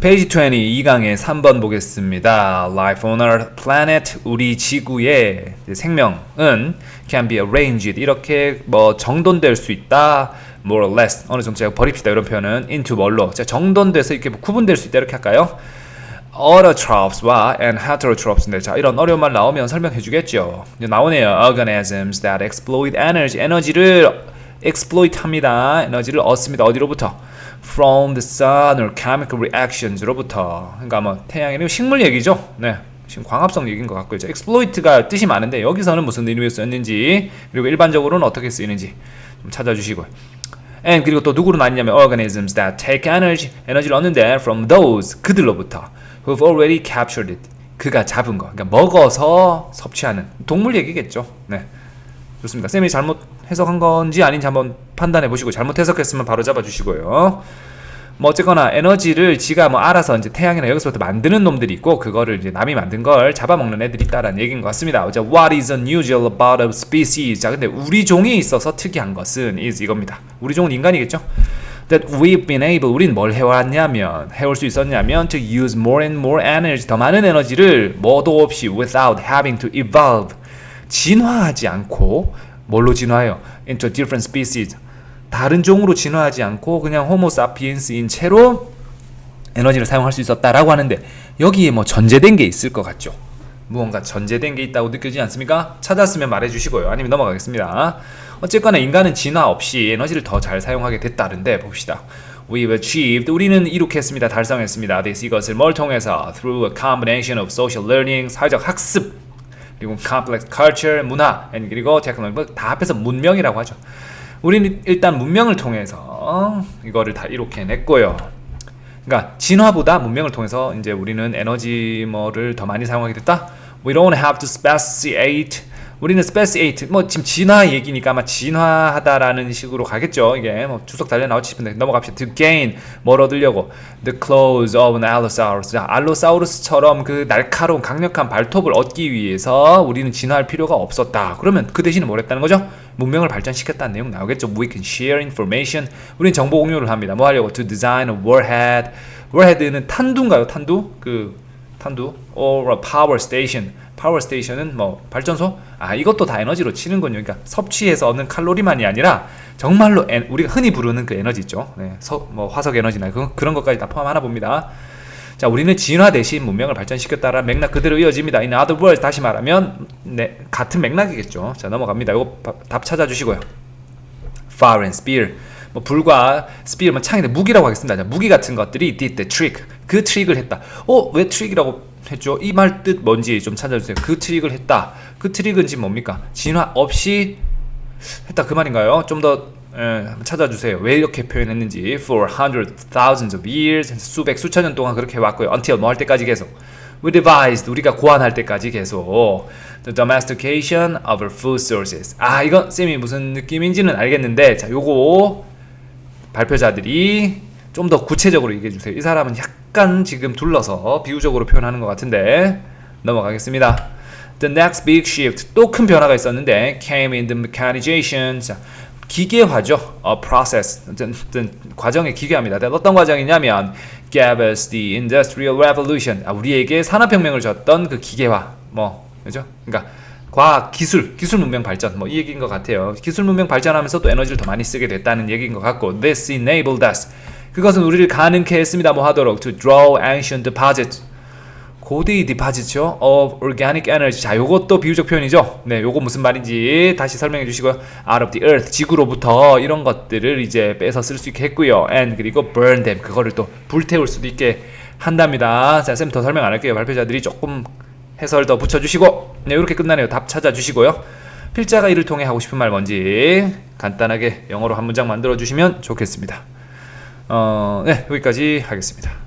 페이지 20 2강의 3번 보겠습니다. Life on our planet 우리 지구의 생명은 can be arranged 이렇게 뭐 정돈될 수 있다. more or less 어느 정도 제가 버립시다 이런 표현은 into 뭘로 자 정돈돼서 이렇게 뭐 구분될 수 있다 이렇게 할까요? autotrophs와 and heterotrophs인데 자 이런 어려운 말 나오면 설명해 주겠죠. 이제 나오네요. organisms that exploit energy 에너지를 exploit 합니다. 에너지를 얻습니다. 어디로부터? From the sun or chemical reactions로부터. 그러니까 뭐 태양에는 식물 얘기죠. 네. 지금 광합성 얘기인 것 같고요. exploit가 뜻이 많은데 여기서는 무슨 의미로 쓰였는지 그리고 일반적으로는 어떻게 쓰이는지 좀 찾아주시고요. and 그리고 또 누구로 나뉘냐면 organisms that take energy 에너지를 얻는데 from those 그들로부터 who've already captured it 그가 잡은 거 그러니까 먹어서 섭취하는 동물 얘기겠죠. 네. 좋습니다. 쌤이 잘못 해석한 건지 아닌지 한번 판단해 보시고 잘못 해석했으면 바로 잡아 주시고요. 뭐 어쨌거나 에너지를 지가 뭐 알아서 이제 태양이나 여기서부터 만드는 놈들이 있고 그거를 이제 남이 만든 걸 잡아먹는 애들이 있다라는 얘기인 것 같습니다. 자, what is unusual about a species? 자, 근데 우리 종이 있어서 특이한 것은 is 이겁니다. 우리 종은 인간이겠죠? That we've been able, 우린 뭘 해왔냐면, 해올 수 있었냐면, to use more and more energy, 더 많은 에너지를 뭐도 없이 without having to evolve, 진화하지 않고 뭘로 진화해요? into different species. 다른 종으로 진화하지 않고 그냥 호모 사피엔스인 채로 에너지를 사용할 수 있었다라고 하는데 여기에 뭐 전제된 게 있을 것 같죠. 무언가 전제된 게 있다고 느껴지지 않습니까? 찾았으면 말해 주시고요. 아니면 넘어가겠습니다. 어쨌거나 인간은 진화 없이 에너지를 더 잘 사용하게 됐다는데 봅시다. We've achieved 우리는 이룩했습니다. 달성했습니다. this 이것을 뭘 통해서 through a combination of social learning 사회적 학습 그리고 complex culture 문화 그리고 technology 다 합해서 문명이라고 하죠. 우리는 일단 문명을 통해서 이거를 다 이렇게 냈고요. 그러니까 진화보다 문명을 통해서 이제 우리는 에너지 뭐를 더 많이 사용하게 됐다. We don't have to speciate. 우리는 speciate 뭐 지금 진화 얘기니까 아마 진화하다라는 식으로 가겠죠. 이게 뭐 주석 달려 나오지 싶은데 넘어갑시다. To gain 뭘 얻으려고 the claws of an allosaurus. 자, 알로사우루스처럼 그 날카로운 강력한 발톱을 얻기 위해서 우리는 진화할 필요가 없었다. 그러면 그 대신에 뭘 했다는 거죠? 문명을 발전시켰다는 내용 나오겠죠. We can share information. 우린 정보 공유를 합니다. 뭐 하려고? To design a warhead. warhead는 탄두인가요? 탄두? 그 탄두 or a power station. 파워 스테이션은 뭐 발전소? 아 이것도 다 에너지로 치는군요. 그러니까 섭취해서 얻는 칼로리만이 아니라 정말로 에, 우리가 흔히 부르는 그 에너지 있죠. 네, 서, 뭐 화석 에너지나 그, 그런 것까지 다 포함하나 봅니다. 자, 우리는 진화 대신 문명을 발전시켰다라는 맥락 그대로 이어집니다. In other words, 다시 말하면 네, 같은 맥락이겠죠. 자, 넘어갑니다. 이거 바- 답 찾아주시고요. Fire and spear. 뭐 불과 spear 뭐 창인데 무기라고 하겠습니다. 자, 무기 같은 것들이 did the trick. 그 트릭을 했다. 어, 왜 트릭이라고 했죠? 이 말 뜻 뭔지 좀 찾아주세요. 그 트릭을 했다. 그 트릭은 지금 뭡니까? 진화 없이 했다 그 말인가요? 좀더 찾아주세요. 왜 이렇게 표현했는지 for hundreds, thousands of years 수백 수천 년 동안 그렇게 해왔고요. until 뭐 할 때까지 계속 we devised 우리가 고안할 때까지 계속 the domestication of our food sources. 아 이건 쌤이 무슨 느낌인지는 알겠는데 자 요거 발표자들이 좀 더 구체적으로 얘기해 주세요. 이 사람은 약간 지금 둘러서 비유적으로 표현하는 것 같은데 넘어가겠습니다. The next big shift 또 큰 변화가 있었는데 came in the mechanization. 자, 기계화죠. A process. 어떤, 과정의 기계화입니다. 어떤 과정이냐면 gave us the industrial revolution. 아, 우리에게 산업혁명을 줬던 그 기계화. 뭐 그죠? 그러니까 과학, 기술, 기술 문명 발전 뭐 이 얘기인 것 같아요. 기술 문명 발전하면서 또 에너지를 더 많이 쓰게 됐다는 얘기인 것 같고 this enabled us. 그것은 우리를 가능케 했습니다. 뭐 하도록? to draw ancient deposits. 고대의 디파지트요? of organic energy. 자 요것도 비유적 표현이죠? 네 요거 무슨 말인지 다시 설명해 주시고요. out of the earth 지구로부터 이런 것들을 이제 빼서 쓸 수 있게 했고요. and 그리고 burn them. 그거를 또 불태울 수도 있게 한답니다. 자쌤 더 설명 안 할게요. 발표자들이 조금 해설 더 붙여주시고 네 이렇게 끝나네요. 답 찾아주시고요. 필자가 이를 통해 하고 싶은 말 뭔지 간단하게 영어로 한 문장 만들어 주시면 좋겠습니다. 어, 네 여기까지 하겠습니다